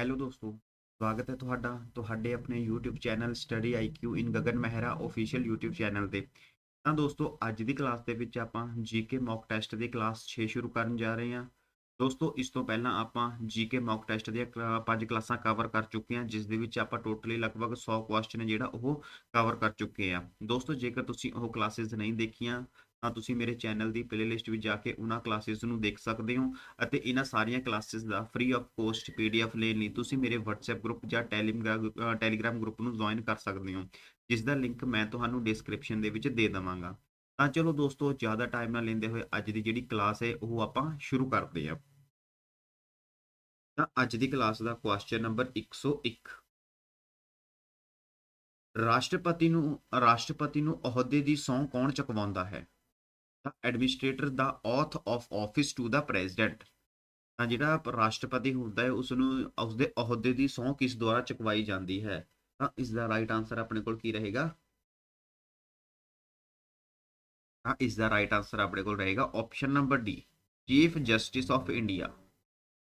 Hello ਦੋਸਤੋ, ਸਵਾਗਤ ਹੈ ਤੁਹਾਡਾ, ਤੁਹਾਡੇ ਆਪਣੇ YouTube channel study IQ in Gagan Mehra official YouTube channel ਤੇ। ਤਾਂ ਦੋਸਤੋ, ਅੱਜ ਦੀ ਕਲਾਸ ਦੇ ਵਿੱਚ ਆਪਾਂ GK ਮੌਕ ਟੈਸਟ ਦੀ ਕਲਾਸ 6 ਸ਼ੁਰੂ ਕਰਨ ਜਾ ਰਹੇ ਹਾਂ। ਦੋਸਤੋ, ਇਸ ਤੋਂ ਪਹਿਲਾਂ ਆਪਾਂ GK ਮੌਕ ਟੈਸਟ ਦੀਆਂ ਕ- ਪੰਜ ਕਲਾਸਾਂ ਕਵਰ ਕਰ ਚੁੱਕੇ ਹਾਂ, ਜਿਸ ਦੇ ਵਿੱਚ ਆਪਾਂ ਟੋਟਲੀ ਲਗਭਗ 100 ਕੁਐਸਚਨ ਜਿਹੜਾ ਉਹ ਕਵਰ ਕਰ ਚੁੱਕੇ ਆ ਦੋਸਤੋ, ਜੇਕਰ ਤੁਸੀਂ ਉਹ ਕਲਾਸਿਸ ਨਹੀਂ ਦੇਖੀਆਂ ਤਾਂ ਤੁਸੀਂ ਮੇਰੇ ਚੈਨਲ ਦੀ ਪਲੇਲਿਸਟ ਵਿੱਚ ਜਾ ਕੇ ਉਹਨਾਂ ਕਲਾਸਿਸ ਨੂੰ ਦੇਖ ਸਕਦੇ ਹੋ ਅਤੇ ਇਹਨਾਂ ਸਾਰੀਆਂ ਕਲਾਸਿਸ ਦਾ ਫ੍ਰੀ ਆਫ ਕੋਸਟ ਪੀਡੀਐਫ ਲੈਣ ਲਈ ਤੁਸੀਂ ਮੇਰੇ WhatsApp ਗਰੁੱਪ ਜਾਂ ਟੈਲੀਗ੍ਰਾਮ ਟੈਲੀਗ੍ਰਾਮ ਗਰੁੱਪ ਨੂੰ ਜੁਆਇਨ ਕਰ ਸਕਦੇ ਹੋ, ਜਿਸ ਦਾ ਲਿੰਕ ਮੈਂ ਤੁਹਾਨੂੰ ਡਿਸਕ੍ਰਿਪਸ਼ਨ ਦੇ ਵਿੱਚ ਦੇ ਦਵਾਂਗਾ। ਤਾਂ ਚਲੋ ਦੋਸਤੋ, ਜ਼ਿਆਦਾ ਟਾਈਮ ਨਾ ਲੈਂਦੇ ਹੋਏ ਅੱਜ ਦੀ ਜਿਹੜੀ ਕਲਾਸ ਹੈ, ਉਹ ਆਪਾਂ ਸ਼ੁਰੂ ਕਰਦੇ ਹਾਂ। ਤਾਂ ਅੱਜ ਦੀ ਕਲਾਸ ਦਾ ਕੁਐਸਚਨ ਨੰਬਰ 101 ਰਾਸ਼ਟਰਪਤੀ ਨੂੰ ਰਾਸ਼ਟਰਪਤੀ ਨੂੰ ਅਹੁਦੇ ਦੀ ਸਹੁੰ ਕੌਣ ਚੁਕਵਾਉਂਦਾ ਹੈ? ਤਾਂ administrator the oath of office to the president ਤਾਂ ਜਿਹੜਾ ਰਾਸ਼ਟਰਪਤੀ ਹੁੰਦਾ ਹੈ ਉਸ ਨੂੰ ਉਸਦੇ ਅਹੁਦੇ ਦੀ ਸਹੁੰ ਕਿਸ ਦੁਆਰਾ ਚੁਕਵਾਈ ਜਾਂਦੀ ਹੈ? ਤਾਂ ਇਸ ਦਾ ਰਾਈਟ ਆਨਸਰ ਆਪਣੇ ਕੋਲ ਕੀ ਰਹੇਗਾ? ਤਾਂ ਇਸ ਦਾ ਰਾਈਟ ਆਨਸਰ ਆਪਣੇ ਕੋਲ ਰਹੇਗਾ option number D chief justice of India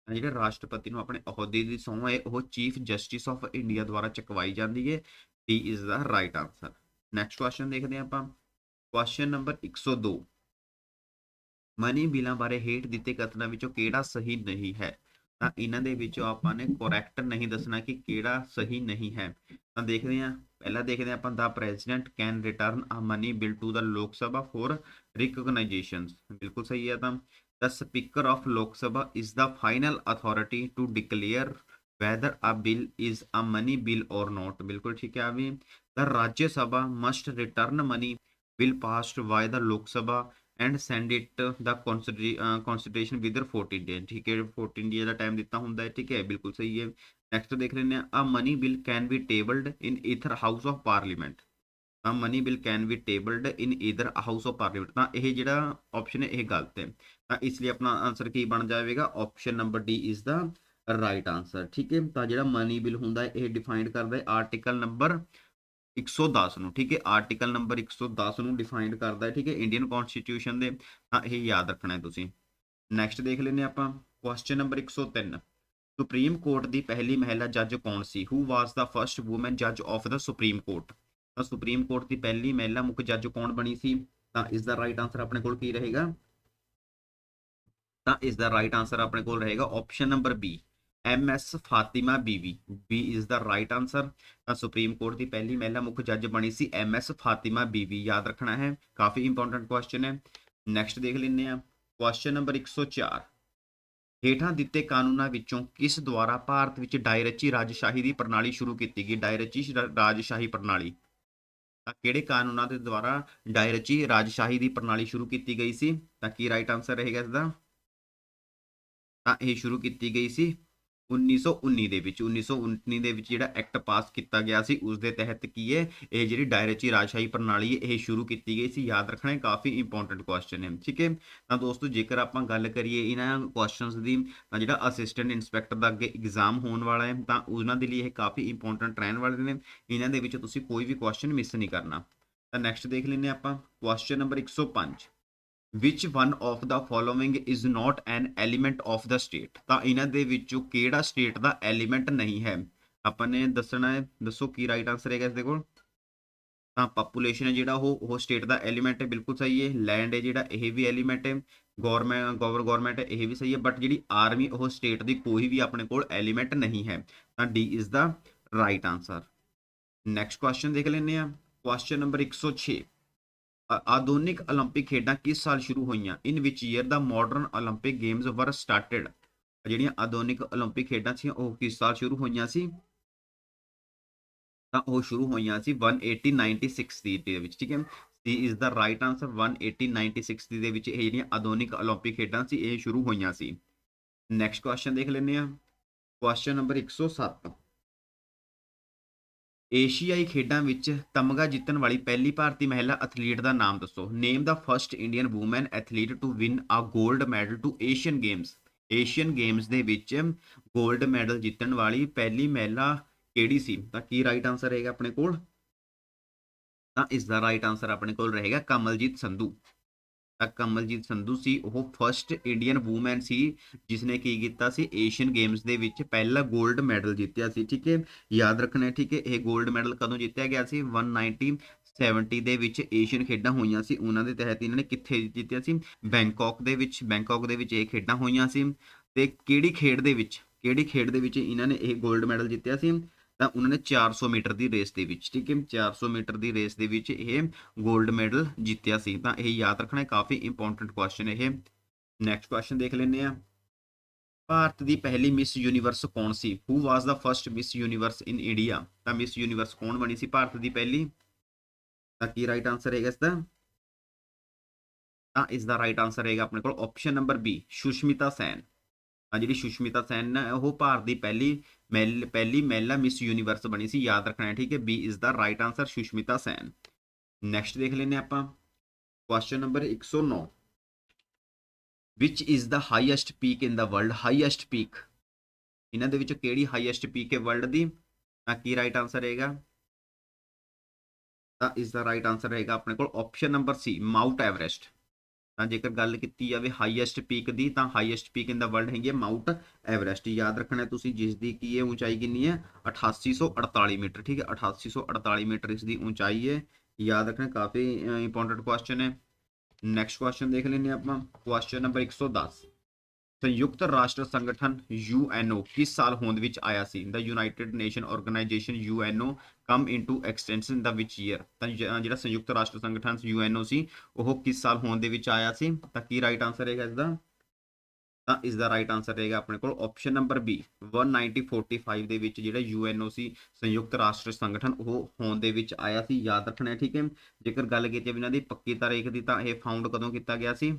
ਤਾਂ ਜਿਹੜਾ ਰਾਸ਼ਟਰਪਤੀ ਨੂੰ ਆਪਣੇ ਅਹੁਦੇ ਦੀ ਸਹੁੰ ਹੈ, ਉਹ ਚੀਫ ਜਸਟਿਸ ਆਫ ਇੰਡੀਆ ਦੁਆਰਾ ਚੁਕਵਾਈ ਜਾਂਦੀ ਹੈ। ਡੀ ਇਸ ਦਾ ਰਾਈਟ ਆਨਸਰ ਨੈਕਸਟ ਕੁਐਸਚਨ ਦੇਖਦੇ ਹਾਂ ਆਪਾਂ। ਕੁਐਸਚਨ ਨੰਬਰ 102 ਮਨੀ ਬਿਲਾਂ ਬਾਰੇ ਹੇਠ ਦਿੱਤੇ ਕਥਨਾਂ ਵਿੱਚੋਂ ਕਿਹੜਾ ਸਹੀ ਨਹੀਂ ਹੈ ਤਾਂ ਇਹਨਾਂ ਦੇ ਵਿੱਚੋਂ ਆਪਾਂ ਨੇ ਕਰੈਕਟ ਨਹੀਂ ਦੱਸਣਾ ਕਿ ਕਿਹੜਾ ਸਹੀ ਨਹੀਂ ਹੈ ਤਾਂ ਦੇਖਦੇ ਹਾਂ ਪਹਿਲਾਂ ਦੇਖਦੇ ਹਾਂ ਆਪਾਂ ਦਾ president can return a money bill to the Lok Sabha for ਰਿਕਗਨਾਈਜੇਸ਼ਨਸ ਬਿਲਕੁਲ ਸਹੀ ਹੈ ਤਾਂ the speaker of lok sabha is the final authority to declare whether a bill is a money bill or not ਬਿਲਕੁਲ ਠੀਕ ਹੈ ਆ ਵੀ the rajya sabha must return money bill passed by the lok sabha and send 14 uh, uh, days. ਠੀਕ ਹੈ 14 days ਦਾ time ਦਿੱਤਾ ਹੁੰਦਾ ਹੈ, ਠੀਕ ਹੈ, ਬਿਲਕੁਲ ਸਹੀ ਹੈ। ਨੈਕਸਟ ਦੇਖ ਲੈਂਦੇ ਆ a money bill can be tabled in either house of parliament. ਤਾਂ money bill can be tabled in either house of parliament ਤਾਂ ਇਹ ਜਿਹੜਾ ਆਪਸ਼ਨ ਹੈ, ਇਹ ਗਲਤ ਹੈ। ਤਾਂ ਇਸ ਲਈ ਆਪਣਾ ਆਨਸਰ ਕੀ ਬਣ ਜਾਵੇਗਾ? Option number D is the right answer ਠੀਕ ਹੈ, ਤਾਂ ਜਿਹੜਾ ਮਨੀ ਬਿਲ ਹੁੰਦਾ ਇਹ ਡਿਫਾਈਨ ਕਰਦਾ ਹੈ ਆਰਟੀਕਲ ਨੰਬਰ 110 ਨੂੰ, ਠੀਕ ਹੈ? ਆਰਟੀਕਲ ਨੰਬਰ 110 ਨੂੰ ਡਿਫਾਈਨਡ ਕਰਦਾ ਹੈ, ਠੀਕ ਹੈ? ਇੰਡੀਅਨ ਕਨਸਟੀਟਿਊਸ਼ਨ ਦੇ, ਤਾਂ ਇਹ ਯਾਦ ਰੱਖਣਾ ਹੈ ਤੁਸੀਂ। ਨੈਕਸਟ ਦੇਖ ਲੈਂਦੇ ਹਾਂ ਆਪਾਂ ਕੁਐਸਚਨ ਨੰਬਰ 103 ਸੁਪਰੀਮ ਕੋਰਟ ਦੀ ਪਹਿਲੀ ਮਹਿਲਾ ਜੱਜ ਕੌਣ ਸੀ? Who was the first woman ਜੱਜ ਆਫ ਦਾ ਸੁਪਰੀਮ ਕੋਰਟ ਤਾਂ ਸੁਪਰੀਮ ਕੋਰਟ ਦੀ ਪਹਿਲੀ ਮਹਿਲਾ ਮੁੱਖ ਜੱਜ ਕੌਣ ਬਣੀ ਸੀ? ਤਾਂ ਇਸ ਦਾ ਰਾਈਟ ਆਨਸਰ ਆਪਣੇ ਕੋਲ ਕੀ ਰਹੇਗਾ? ਤਾਂ ਇਸ ਦਾ ਰਾਈਟ ਆਨਸਰ ਆਪਣੇ ਕੋਲ ਰਹੇਗਾ option number B M S Fatima Beevi B is the right answer ਤਾਂ ਸੁਪਰੀਮ ਕੋਰਟ ਦੀ ਪਹਿਲੀ ਮਹਿਲਾ ਮੁੱਖ ਜੱਜ ਬਣੀ ਸੀ ਐਮ ਐਸ ਫਾਤਿਮਾ ਬੀਵੀ ਯਾਦ ਰੱਖਣਾ ਹੈ, ਕਾਫੀ ਇੰਪੋਰਟੈਂਟ ਕੁਐਸਚਨ ਹੈ। ਨੈਕਸਟ ਦੇਖ ਲੈਂਦੇ ਆ ਕੁਐਸਚਨ ਨੰਬਰ 104 ਹੇਠਾਂ ਦਿੱਤੇ ਕਾਨੂੰਨਾਂ ਵਿੱਚੋਂ ਕਿਸ ਦੁਆਰਾ ਭਾਰਤ ਵਿੱਚ ਡਾਇਰਚੀ ਰਾਜਸ਼ਾਹੀ ਦੀ ਪ੍ਰਣਾਲੀ ਸ਼ੁਰੂ ਕੀਤੀ ਗਈ? ਡਾਇਰਚੀ ਰਾਜਸ਼ਾਹੀ ਪ੍ਰਣਾਲੀ। ਤਾਂ ਕਿਹੜੇ ਕਾਨੂੰਨਾਂ ਦੇ ਦੁਆਰਾ ਡਾਇਰਚੀ ਰਾਜਸ਼ਾਹੀ ਦੀ ਪ੍ਰਣਾਲੀ ਸ਼ੁਰੂ ਕੀਤੀ ਗਈ ਸੀ? ਤਾਂ ਕੀ ਰਾਈਟ ਆਨਸਰ ਰਹੇਗਾ ਇਸ ਦਾ ਤਾਂ ਇਹ ਸ਼ੁਰੂ ਕੀਤੀ ਗਈ ਸੀ। 1919 ਦੇ ਵਿੱਚ 1919 ਦੇ ਵਿੱਚ ਜਿਹੜਾ ਐਕਟ ਪਾਸ ਕੀਤਾ ਗਿਆ ਸੀ ਉਸ ਦੇ ਤਹਿਤ ਕੀ ਹੈ, ਇਹ ਜਿਹੜੀ ਡਾਇਰੇਚੀ ਰਾਜਸ਼ਾਹੀ ਪ੍ਰਣਾਲੀ ਹੈ, ਇਹ ਸ਼ੁਰੂ ਕੀਤੀ ਗਈ ਸੀ। ਯਾਦ ਰੱਖਣਾ ਕਾਫੀ ਇੰਪੋਰਟੈਂਟ ਕੁਐਸਚਨ ਹੈ, ਠੀਕ ਹੈ? ਤਾਂ ਦੋਸਤੋ, ਜੇਕਰ ਆਪਾਂ ਗੱਲ ਕਰੀਏ ਇਹਨਾਂ ਕੁਐਸਚਨਸ ਦੀ, ਤਾਂ ਜਿਹੜਾ ਅਸਿਸਟੈਂਟ ਇਨਸਪੈਕਟਰ ਦਾ ਅੱਗੇ ਐਗਜ਼ਾਮ ਹੋਣ ਵਾਲਾ ਹੈ, ਤਾਂ ਉਹਨਾਂ ਦੇ ਲਈ ਇਹ ਕਾਫੀ ਇੰਪੋਰਟੈਂਟ ਰਹਿਣ ਵਾਲੇ ਨੇ। ਇਹਨਾਂ ਦੇ ਵਿੱਚ ਤੁਸੀਂ ਕੋਈ ਵੀ ਕੁਐਸਚਨ ਮਿਸ ਨਹੀਂ ਕਰਨਾ। ਤਾਂ ਨੈਕਸਟ ਦੇਖ ਲੈਂਦੇ ਹਾਂ ਆਪਾਂ question number 105 which one of the following is not an element of the state ਤਾਂ ਇਹਨਾਂ ਦੇ ਵਿੱਚੋਂ ਕਿਹੜਾ ਸਟੇਟ ਦਾ ਐਲੀਮੈਂਟ ਨਹੀਂ ਹੈ? ਆਪਾਂ ਨੇ ਦੱਸਣਾ ਹੈ, ਦੱਸੋ ਕੀ ਰਾਈਟ ਆਨਸਰ ਹੈਗਾ ਇਸ ਦੇ ਕੋਲ? ਤਾਂ ਪੋਪੂਲੇਸ਼ਨ ਹੈ ਜਿਹੜਾ ਉਹ ਉਹ ਸਟੇਟ ਦਾ ਐਲੀਮੈਂਟ ਹੈ, ਬਿਲਕੁਲ ਸਹੀ ਹੈ। ਲੈਂਡ ਹੈ ਜਿਹੜਾ, ਇਹ ਵੀ ਐਲੀਮੈਂਟ ਹੈ। ਗਵਰਨਮੈਂਟ ਗਵਰ ਗਵਰਨਮੈਂਟ ਹੈ, ਇਹ ਵੀ ਸਹੀ ਹੈ। ਬਟ ਜਿਹੜੀ ਆਰਮੀ ਉਹ ਸਟੇਟ ਦੀ ਕੋਈ ਵੀ ਆਪਣੇ ਕੋਲ ਐਲੀਮੈਂਟ ਨਹੀਂ ਹੈ। ਤਾਂ D is the right answer next question ਦੇਖ ਲੈਂਦੇ ਆ ਕੁਐਸਚਨ ਨੰਬਰ 106 ਆ- ਆਧੁਨਿਕ 올림픽 ਖੇਡਾਂ ਕਿਸ ਸਾਲ ਸ਼ੁਰੂ ਹੋਈਆਂ in which year the modern 올림픽 games were started ਜਿਹੜੀਆਂ ਆਧੁਨਿਕ 올림픽 ਖੇਡਾਂ ਸੀ ਉਹ ਕਿਸ ਸਾਲ ਸ਼ੁਰੂ ਹੋਈਆਂ ਸੀ ਤਾਂ ਉਹ ਸ਼ੁਰੂ ਹੋਈਆਂ ਸੀ 1896 ਦੀ ਦੇ ਵਿੱਚ ਠੀਕ ਹੈ C is the right answer 1896 ਦੀ ਦੇ ਵਿੱਚ ਇਹ ਜਿਹੜੀਆਂ ਆਧੁਨਿਕ 올림픽 ਖੇਡਾਂ ਸੀ ਇਹ ਸ਼ੁਰੂ ਹੋਈਆਂ ਸੀ ਨੈਕਸਟ ਕੁਐਸਚਨ ਦੇਖ ਲੈਂਦੇ ਆ ਕੁਐਸਚਨ ਨੰਬਰ 107 ਏਸ਼ੀਆਈ ਖੇਡਾਂ ਵਿੱਚ ਤਮਗਾ ਜਿੱਤਣ ਵਾਲੀ ਪਹਿਲੀ ਭਾਰਤੀ ਮਹਿਲਾ ਐਥਲੀਟ ਦਾ ਨਾਮ ਦੱਸੋ। Name the first Indian woman athlete to win a 골ਡ medal to Asian Games Asian Games ਦੇ ਵਿੱਚ 골ਡ ਮੈਡਲ ਜਿੱਤਣ ਵਾਲੀ ਪਹਿਲੀ ਮਹਿਲਾ ਕਿਹੜੀ ਸੀ? ਤਾਂ ਕੀ ਰਾਈਟ ਆਨਸਰ ਰਹੇਗਾ ਆਪਣੇ ਕੋਲ? ਤਾਂ ਇਸ ਦਾ ਰਾਈਟ ਆਨਸਰ ਆਪਣੇ ਕੋਲ ਰਹੇਗਾ ਕਮਲਜੀਤ ਸੰਧੂ। ਤਾਂ ਕਮਲਜੀਤ ਸੰਧੂ ਸੀ। ਉਹ ਫਰਸਟ ਇੰਡੀਅਨ ਔਮਨ ਸੀ ਜਿਸ ਨੇ ਕੀ ਕੀਤਾ ਸੀ ਏਸ਼ੀਅਨ ਗੇਮਸ ਦੇ ਵਿੱਚ ਪਹਿਲਾ 골ਡ ਮੈਡਲ ਜਿੱਤਿਆ ਸੀ, ਠੀਕ ਹੈ? ਯਾਦ ਰੱਖਣਾ, ਠੀਕ ਹੈ? ਇਹ 골ਡ ਮੈਡਲ ਕਦੋਂ ਜਿੱਤਿਆ ਗਿਆ ਸੀ? 190 70 ਦੇ ਵਿੱਚ ਏਸ਼ੀਅਨ ਖੇਡਾਂ ਹੋਈਆਂ ਸੀ। ਉਹਨਾਂ ਦੇ ਤਹਿਤ ਇਹਨਾਂ ਨੇ ਕਿੱਥੇ ਜਿੱਤਿਆ ਸੀ? ਬੈਂਕਾਕ ਦੇ ਵਿੱਚ ਬੈਂਕਾਕ ਦੇ ਵਿੱਚ ਇਹ ਖੇਡਾਂ ਹੋਈਆਂ ਸੀ। ਤੇ ਕਿਹੜੀ ਖੇਡ ਦੇ ਵਿੱਚ, ਕਿਹੜੀ ਖੇਡ ਦੇ ਵਿੱਚ ਇਹਨਾਂ ਨੇ ਇਹ 골ਡ ਮੈਡਲ ਜਿੱਤਿਆ ਸੀ? ਤਾਂ ਉਹਨਾਂ ਨੇ 400 ਮੀਟਰ ਦੀ ਰੇਸ ਦੇ ਵਿੱਚ, ਠੀਕ ਹੈ 400 ਮੀਟਰ ਦੀ ਰੇਸ ਦੇ ਵਿੱਚ ਇਹ 골ਡ ਮੈਡਲ ਜਿੱਤਿਆ ਸੀ। ਤਾਂ ਇਹ ਯਾਦ ਰੱਖਣਾ ਕਾਫੀ ਇੰਪੋਰਟੈਂਟ ਕੁਐਸਚਨ ਇਹ। ਨੈਕਸਟ ਕੁਐਸਚਨ ਦੇਖ ਲੈਂਦੇ ਆ ਭਾਰਤ ਦੀ ਪਹਿਲੀ ਮਿਸ ਯੂਨੀਵਰਸ ਕੌਣ ਸੀ? Who was the first Miss Universe in India ਤਾਂ ਮਿਸ ਯੂਨੀਵਰਸ ਕੌਣ ਬਣੀ ਸੀ ਭਾਰਤ ਦੀ ਪਹਿਲੀ? ਤਾਂ ਕੀ ਰਾਈਟ ਆਨਸਰ ਹੈਗਾ ਇਸ ਦਾ ਤਾਂ ਇਸ ਦਾ ਰਾਈਟ ਆਨਸਰ ਹੈਗਾ ਆਪਣੇ ਕੋਲ option number B Sushmita Sen. ਜਿਹੜੀ ਸੁਸ਼ਮਿਤਾ ਸੈਨ ਹੈ, ਉਹ ਭਾਰਤ ਦੀ ਪਹਿਲੀ ਮਹਿਲ, ਪਹਿਲੀ ਮਹਿਲਾ ਮਿਸ ਯੂਨੀਵਰਸ ਬਣੀ ਸੀ, ਯਾਦ ਰੱਖਣਾ ਹੈ, ਠੀਕ ਹੈ B is the right answer Sushmita Sen. Next ਦੇਖ ਲੈਂਦੇ ਹਾਂ ਆਪਾਂ question number 109 which is the highest peak in the world highest peak ਇਹਨਾਂ ਦੇ ਵਿੱਚੋਂ ਕਿਹੜੀ ਹਾਈਐਸਟ ਪੀਕ ਹੈ ਵਰਲਡ ਦੀ? ਤਾਂ ਕੀ ਰਾਈਟ ਆਨਸਰ ਰਹੇਗਾ? ਤਾਂ ਇਸ ਦਾ ਰਾਈਟ ਆਨਸਰ ਰਹੇਗਾ ਆਪਣੇ ਕੋਲ option number C Mount Everest ਤਾਂ ਜੇਕਰ ਗੱਲ ਕੀਤੀ ਜਾਵੇ ਹਾਈਐਸਟ ਪੀਕ ਦੀ, ਤਾਂ highest peak in the world ਹੈਗੀ ਹੈ ਮਾਊਂਟ ਐਵਰੈਸਟ ਯਾਦ ਰੱਖਣਾ ਤੁਸੀਂ ਜਿਸ ਦੀ ਕੀ ਹੈ, ਉਚਾਈ ਕਿੰਨੀ ਹੈ? 8848 ਮੀਟਰ, ਠੀਕ ਹੈ? 8848 ਮੀਟਰ ਇਸ ਦੀ ਉਚਾਈ ਹੈ। ਯਾਦ ਰੱਖਣਾ, ਕਾਫੀ ਇੰਪੋਰਟੈਂਟ ਕੁਐਸਚਨ ਹੈ। ਨੈਕਸਟ ਕੁਐਸਚਨ ਦੇਖ ਲੈਂਦੇ ਹਾਂ ਆਪਾਂ। ਕੁਐਸਚਨ ਨੰਬਰ 110 ਸੰਯੁਕਤ ਰਾਸ਼ਟਰ ਸੰਗਠਨ ਯੂਐਨਓ ਕਿਸ ਸਾਲ ਹੋਂਦ ਵਿੱਚ ਆਇਆ ਸੀ? The United Nation organisation UNO come into extension the which year ਤਾਂ ਜਿਹੜਾ ਸੰਯੁਕਤ ਰਾਸ਼ਟਰ ਸੰਗਠਨ ਯੂਐਨਓ ਸੀ, ਉਹ ਕਿਸ ਸਾਲ ਹੋਂਦ ਦੇ ਵਿੱਚ ਆਇਆ ਸੀ? ਤਾਂ ਕੀ ਰਾਈਟ ਆਨਸਰ ਹੈਗਾ ਇਸ ਦਾ ਤਾਂ ਇਸ ਦਾ ਰਾਈਟ ਆਨਸਰ ਰਹੇਗਾ ਆਪਣੇ ਕੋਲ ਆਪਸ਼ਨ ਨੰਬਰ ਬੀ 1945 ਦੇ ਵਿੱਚ ਜਿਹੜਾ ਯੂਐਨਓ ਸੀ, ਸੰਯੁਕਤ ਰਾਸ਼ਟਰ ਸੰਗਠਨ, ਉਹ ਹੋਂਦ ਦੇ ਵਿੱਚ ਆਇਆ ਸੀ। ਯਾਦ ਰੱਖਣਾ ਠੀਕ ਹੈ? ਜੇਕਰ ਗੱਲ ਕੀਤੀ ਜਾਵੇ ਇਹਨਾਂ ਦੀ, ਪੱਕੀ ਤਾਰੀਖ ਦੀ, ਤਾਂ ਇਹ ਫਾਊਂਡ ਕਦੋਂ ਕੀਤਾ ਗਿਆ ਸੀ?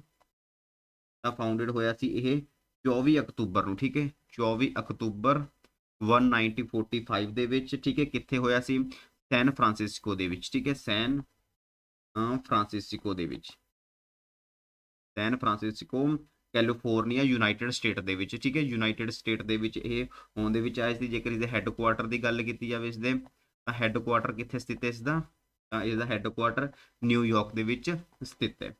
ਫਾਊਂਡਡ ਹੋਇਆ ਸੀ ਇਹ 24 ਅਕਤੂਬਰ ਨੂੰ ਠੀਕ ਹੈ? 24 ਅਕਤੂਬਰ 1945 ਦੇ ਵਿੱਚ ਠੀਕ ਹੈ ਕਿੱਥੇ ਹੋਇਆ ਸੀ? ਸੈਨ ਫਰਾਂਸਿਸਕੋ ਦੇ ਵਿੱਚ ਠੀਕ ਹੈ? ਸੈਨ ਅ, ਫਰਾਂਸਿਸਕੋ ਦੇ ਵਿੱਚ। San Francisco California United State ਦੇ ਵਿੱਚ ਠੀਕ ਹੈ? ਯੂਨਾਈਟਿਡ ਸਟੇਟ ਦੇ ਵਿੱਚ ਇਹ ਹੋਂਦ ਦੇ ਵਿੱਚ ਆਇਆ ਸੀ। ਜੇਕਰ ਇਹਦੇ ਹੈੱਡਕੁਆਟਰ ਦੀ ਗੱਲ ਕੀਤੀ ਜਾਵੇ ਇਸ ਦੇ ਤਾਂ ਹੈੱਡਕੁਆਟਰ ਕਿੱਥੇ ਸਥਿਤ ਹੈ ਇਸ ਦਾ ਤਾਂ ਇਸ ਦਾ ਹੈੱਡਕੁਆਟਰ ਨਿਊਯਾਰਕ ਦੇ ਵਿੱਚ ਸਥਿਤ ਹੈ।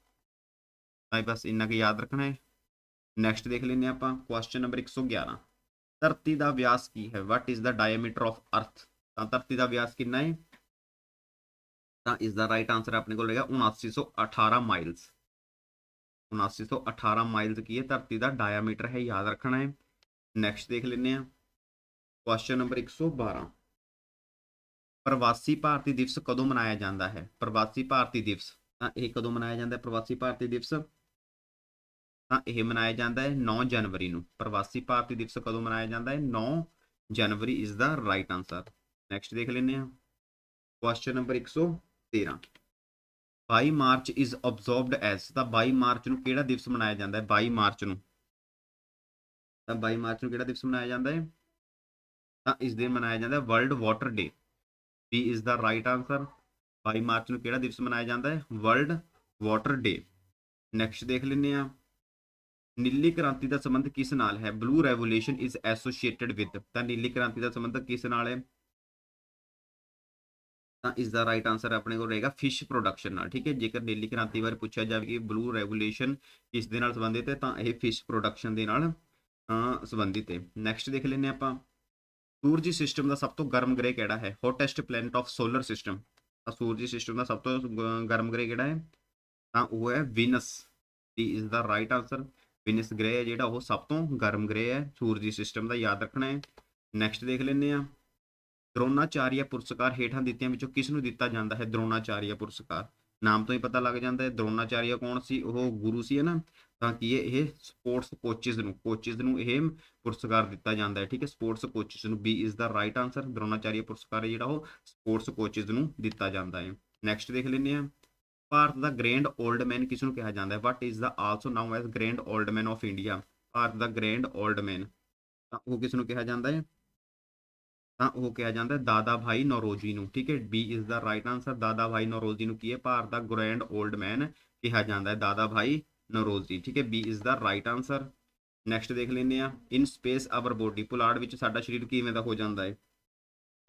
ਤਾਂ ਬਸ ਇੰਨਾ ਕੁ ਯਾਦ ਰੱਖਣਾ ਹੈ। ਨੈਕਸਟ ਦੇਖ ਲੈਂਦੇ ਆਪਾਂ ਕੁਐਸਚਨ ਨੰਬਰ 111 ਧਰਤੀ ਦਾ ਵਿਆਸ ਕੀ ਹੈ? What is the diameter of earth ਤਾਂ ਧਰਤੀ ਦਾ ਵਿਆਸ ਕਿੰਨਾ ਹੈ? ਤਾਂ ਇਸ ਦਾ ਰਾਈਟ ਆਨਸਰ ਆਪਣੇ ਕੋਲ ਰਹੇਗਾ 7918 ਮਾਈਲਸ 7918 ਮਾਈਲਸ ਕੀ ਹੈ? ਧਰਤੀ ਦਾ ਡਾਇਆਮੀਟਰ ਹੈ, ਯਾਦ ਰੱਖਣਾ ਹੈ। ਨੈਕਸਟ ਦੇਖ ਲੈਂਦੇ ਹਾਂ। ਕੁਐਸਚਨ ਨੰਬਰ 112 ਪ੍ਰਵਾਸੀ ਭਾਰਤੀ ਦਿਵਸ ਕਦੋਂ ਮਨਾਇਆ ਜਾਂਦਾ ਹੈ? ਪ੍ਰਵਾਸੀ ਭਾਰਤੀ ਦਿਵਸ। ਤਾਂ ਇਹ ਕਦੋਂ ਮਨਾਇਆ ਜਾਂਦਾ ਹੈ? ਪ੍ਰਵਾਸੀ ਭਾਰਤੀ ਦਿਵਸ ਤਾਂ ਇਹ ਮਨਾਇਆ ਜਾਂਦਾ ਹੈ 9 ਜਨਵਰੀ ਨੂੰ। ਪ੍ਰਵਾਸੀ ਭਾਰਤੀ ਦਿਵਸ ਕਦੋਂ ਮਨਾਇਆ ਜਾਂਦਾ ਹੈ? 9 January is the right answer next ਦੇਖ ਲੈਂਦੇ ਹਾਂ। Question number 113 22 March is observed as ਤਾਂ 22 ਮਾਰਚ ਨੂੰ ਕਿਹੜਾ ਦਿਵਸ ਮਨਾਇਆ ਜਾਂਦਾ ਹੈ? 22 ਮਾਰਚ ਨੂੰ। ਤਾਂ 22 ਮਾਰਚ ਨੂੰ ਕਿਹੜਾ ਦਿਵਸ ਮਨਾਇਆ ਜਾਂਦਾ ਹੈ? ਤਾਂ ਇਸ ਦਿਨ ਮਨਾਇਆ ਜਾਂਦਾ ਹੈ world water day B is the right answer 22 March ਨੂੰ ਕਿਹੜਾ ਦਿਵਸ ਮਨਾਇਆ ਜਾਂਦਾ ਹੈ? ਵਰਲਡ ਵਾਟਰ ਡੇ ਨੈਕਸਟ ਦੇਖ ਲੈਂਦੇ ਹਾਂ। ਨੀਲੀ ਕ੍ਰਾਂਤੀ ਦਾ ਸੰਬੰਧ ਕਿਸ ਨਾਲ ਹੈ? Blue revolution is associated with ਤਾਂ ਨੀਲੀ ਕ੍ਰਾਂਤੀ ਦਾ ਸੰਬੰਧ ਕਿਸ ਨਾਲ ਹੈ? ਤਾਂ ਇਸ ਦਾ ਰਾਈਟ ਆਨਸਰ ਆਪਣੇ ਕੋਲ ਰਹੇਗਾ ਫਿਸ਼ ਪ੍ਰੋਡਕਸ਼ਨ ਨਾਲ, ਠੀਕ ਹੈ? ਜੇਕਰ ਨੀਲੀ ਕ੍ਰਾਂਤੀ ਬਾਰੇ ਪੁੱਛਿਆ ਜਾਵੇ ਕਿ ਬਲੂ ਰੈਵੋਲੂਸ਼ਨ ਕਿਸ ਦੇ ਨਾਲ ਸੰਬੰਧਿਤ ਹੈ, ਤਾਂ ਇਹ ਫਿਸ਼ ਪ੍ਰੋਡਕਸ਼ਨ ਦੇ ਨਾਲ ਸੰਬੰਧਿਤ ਹੈ। ਨੈਕਸਟ ਦੇਖ ਲੈਂਦੇ ਹਾਂ ਆਪਾਂ। ਸੂਰਜੀ ਸਿਸਟਮ ਦਾ ਸਭ ਤੋਂ ਗਰਮ ਗ੍ਰਹਿ ਕਿਹੜਾ ਹੈ? Hottest planet of solar system ਤਾਂ ਸੂਰਜੀ ਸਿਸਟਮ ਦਾ ਸਭ ਤੋਂ ਗ- ਗਰਮ ਗ੍ਰਹਿ ਕਿਹੜਾ ਹੈ? ਤਾਂ ਉਹ ਹੈ ਵੀਨਸ ਇਸ ਦਾ ਰਾਈਟ ਆਨਸਰ ਵੀਨਸ ਗ੍ਰਹਿ ਹੈ ਜਿਹੜਾ ਉਹ ਸਭ ਤੋਂ ਗਰਮ ਗ੍ਰਹਿ ਹੈ, ਸੂਰਜੀ ਸਿਸਟਮ ਦਾ ਯਾਦ ਰੱਖਣਾ ਹੈ। ਨੈਕਸਟ ਦੇਖ ਲੈਂਦੇ ਆ ਦਰੋਨਾਚਾਰੀਆ ਪੁਰਸਕਾਰ ਹੇਠਾਂ ਦਿੱਤਿਆਂ ਵਿੱਚੋਂ ਕਿਸ ਨੂੰ ਦਿੱਤਾ ਜਾਂਦਾ ਹੈ? ਦਰੋਨਾਚਾਰੀਆ ਪੁਰਸਕਾਰ। ਨਾਮ ਤੋਂ ਹੀ ਪਤਾ ਲੱਗ ਜਾਂਦਾ ਹੈ ਦਰੋਨਾਚਾਰੀਆ ਕੌਣ ਸੀ? ਉਹ ਗੁਰੂ ਸੀ, ਹੈ ਨਾ? ਤਾਂ ਕੀ ਹੈ ਇਹ ਸਪੋਰਟਸ ਕੋਚਿਸ ਨੂੰ ਕੋਚਿਸ ਨੂੰ ਇਹ ਪੁਰਸਕਾਰ ਦਿੱਤਾ ਜਾਂਦਾ ਹੈ, ਠੀਕ ਹੈ? ਸਪੋਰਟਸ ਕੋਚਿਸ ਨੂੰ B is the right answer Dronacharya ਪੁਰਸਕਾਰ ਹੈ ਜਿਹੜਾ ਉਹ ਸਪੋਰਟਸ ਕੋਚਿਸ ਨੂੰ ਦਿੱਤਾ ਜਾਂਦਾ ਹੈ। ਨੈਕਸਟ ਦੇਖ ਲੈਂਦੇ ਆ ਭਾਰਤ ਦਾ ਗ੍ਰੈਂਡ 올ਡ ਮੈਨ ਕਿਸ ਨੂੰ ਕਿਹਾ ਜਾਂਦਾ ਹੈ? What is the also known as grand old man of India Bharat the grand old man. ਤਾਂ ਉਹ ਕਿਸ ਨੂੰ ਕਿਹਾ ਜਾਂਦਾ ਹੈ? ਤਾਂ ਉਹ ਕਿਹਾ ਜਾਂਦਾ ਦਾਦਾ ਭਾਈ ਨੌਰੋਜੀ ਨੂੰ। ਠੀਕ ਹੈ? B is the right answer Dadabhai Naoroji ਨੂੰ ਕੀ ਹੈ? ਭਾਰਤ ਦਾ ਗ੍ਰੈਂਡ 올ਡ ਮੈਨ ਕਿਹਾ ਜਾਂਦਾ ਹੈ ਦਾਦਾ ਭਾਈ ਨੌਰੋਜੀ। ਠੀਕ ਹੈ? B is the right answer next ਦੇਖ ਲੈਂਦੇ ਆ ਇਨ ਸਪੇਸ ਆਵਰ ਬੋਡੀ ਪੁਲਾੜ ਵਿੱਚ ਸਾਡਾ ਸਰੀਰ ਕਿਵੇਂ ਦਾ ਹੋ ਜਾਂਦਾ ਹੈ?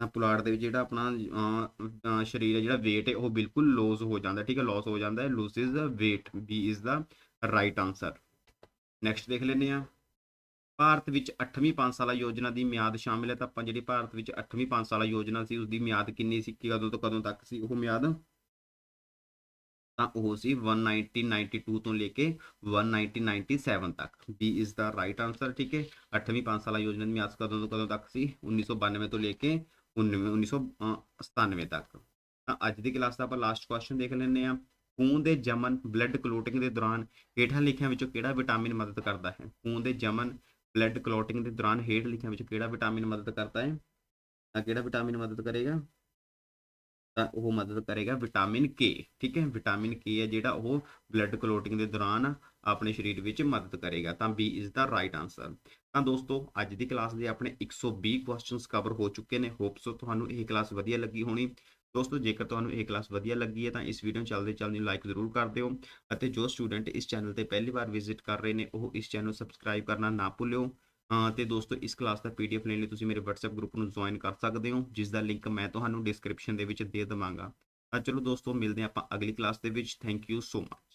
ਪੁਲਾੜ ਦੇ ਵਿੱਚ ਜਿਹੜਾ ਆਪਣਾ ਸਰੀਰ ਹੈ, ਜਿਹੜਾ weight ਹੈ, ਉਹ ਬਿਲਕੁਲ ਲੋਸ ਹੋ ਜਾਂਦਾ, ਠੀਕ ਹੈ ਲੋਸ ਹੋ ਜਾਂਦਾ ਹੈ loses weight, B is the right answer. Next ਦੇਖ ਲੈਂਦੇ ਆ ਭਾਰਤ ਵਿੱਚ 8ਵੀਂ ਪੰਜ ਸਾਲਾ ਯੋਜਨਾ ਦੀ ਮਿਆਦ ਸ਼ਾਮਿਲ ਹੈ, ਤਾਂ ਆਪਾਂ ਜਿਹੜੀ ਭਾਰਤ ਵਿੱਚ 8ਵੀਂ ਪੰਜ ਸਾਲਾ ਯੋਜਨਾ ਸੀ ਉਸ ਦੀ ਮਿਆਦ ਕਿੰਨੀ ਸੀ ਕਦੋਂ ਤੋਂ ਕਦੋਂ ਤੱਕ ਸੀ ਉਹ ਮਿਆਦ? ਤਾਂ ਉਹ ਸੀ 1992 ਤੋਂ ਲੈ ਕੇ 1997 ਤੱਕ। B is the right answer ਠੀਕ ਹੈ। 8ਵੀਂ ਪੰਜ ਸਾਲਾ ਯੋਜਨਾ ਦੀ ਮਿਆਦ ਕਦੋਂ ਤੋਂ ਕਦੋਂ ਤੱਕ ਸੀ? 1992 ਤੋਂ ਲੈ ਕੇ 1997 ਤੱਕ। ਤਾਂ ਅੱਜ ਦੀ ਕਲਾਸ ਦਾ ਆਪਾਂ ਲਾਸਟ ਕੁਐਸਚਨ ਦੇਖ ਲੈਂਦੇ ਆ ਖੂਨ ਦੇ ਜਮਨ ਬਲੱਡ ਕਲੋਟਿੰਗ ਦੇ ਦੌਰਾਨ ਹੇਠਾਂ ਲਿਖਿਆਂ ਵਿੱਚੋਂ ਕਿਹੜਾ ਵਿਟਾਮਿਨ ਮਦਦ ਕਰਦਾ ਹੈ? ਖੂਨ ਦੇ ਜਮਨ ਬਲੱਡ ਕਲੋਟਿੰਗ ਦੇ ਦੌਰਾਨ ਹੇਠ ਲਿਖਿਆਂ ਵਿੱਚੋਂ ਕਿਹੜਾ ਵਿਟਾਮਿਨ ਮਦਦ ਕਰਦਾ ਹੈ? ਤਾਂ ਕਿਹੜਾ ਵਿਟਾਮਿਨ ਮਦਦ ਕਰੇਗਾ? ਤਾਂ ਉਹ ਮਦਦ ਕਰੇਗਾ ਵਿਟਾਮਿਨ ਕੇ ਠੀਕ ਹੈ? ਵਿਟਾਮਿਨ ਕੇ ਹੈ ਜਿਹੜਾ ਉਹ ਬਲੱਡ ਕਲੋਟਿੰਗ ਦੇ ਦੌਰਾਨ ਆਪਣੇ ਸਰੀਰ ਵਿੱਚ ਮਦਦ ਕਰੇਗਾ। ਤਾਂ B is the right answer ਤਾਂ ਦੋਸਤੋ, ਅੱਜ ਦੀ ਕਲਾਸ ਦੇ ਆਪਣੇ 120 ਕੁਐਸਚਨਸ ਕਵਰ ਹੋ ਚੁੱਕੇ ਨੇ। ਹੋਪ ਸੋ ਤੁਹਾਨੂੰ ਇਹ ਕਲਾਸ ਵਧੀਆ ਲੱਗੀ ਹੋਣੀ। ਦੋਸਤੋ, ਜੇਕਰ ਤੁਹਾਨੂੰ ਇਹ ਕਲਾਸ ਵਧੀਆ ਲੱਗੀ ਹੈ ਤਾਂ ਇਸ ਵੀਡੀਓ ਨੂੰ ਚੱਲਦੇ ਚੱਲਦੇ ਲਾਈਕ ਜ਼ਰੂਰ ਕਰ ਦਿਓ। ਅਤੇ ਜੋ ਸਟੂਡੈਂਟ ਇਸ ਚੈਨਲ ਤੇ ਪਹਿਲੀ ਵਾਰ ਵਿਜ਼ਿਟ ਕਰ ਰਹੇ ਨੇ, ਉਹ ਇਸ ਚੈਨਲ ਨੂੰ ਸਬਸਕ੍ਰਾਈਬ ਕਰਨਾ ਨਾ ਭੁੱਲਿਓ। ਅਹ ਤੇ ਦੋਸਤੋ, ਇਸ ਕਲਾਸ ਦਾ ਪੀਡੀਐਫ ਲੈਣ ਲਈ ਤੁਸੀਂ ਮੇਰੇ WhatsApp ਗਰੁੱਪ ਨੂੰ ਜੁਆਇਨ ਕਰ ਸਕਦੇ ਹੋ, ਜਿਸ ਦਾ ਲਿੰਕ ਮੈਂ ਤੁਹਾਨੂੰ ਡਿਸਕ੍ਰਿਪਸ਼ਨ ਦੇ ਵਿੱਚ ਦੇ ਦੇਵਾਂਗਾ। ਤਾਂ ਚਲੋ ਦੋਸਤੋ, ਮਿਲਦੇ ਹਾਂ ਆਪਾਂ ਅਗਲੀ ਕਲਾਸ ਦੇ ਵਿੱਚ। Thank you so much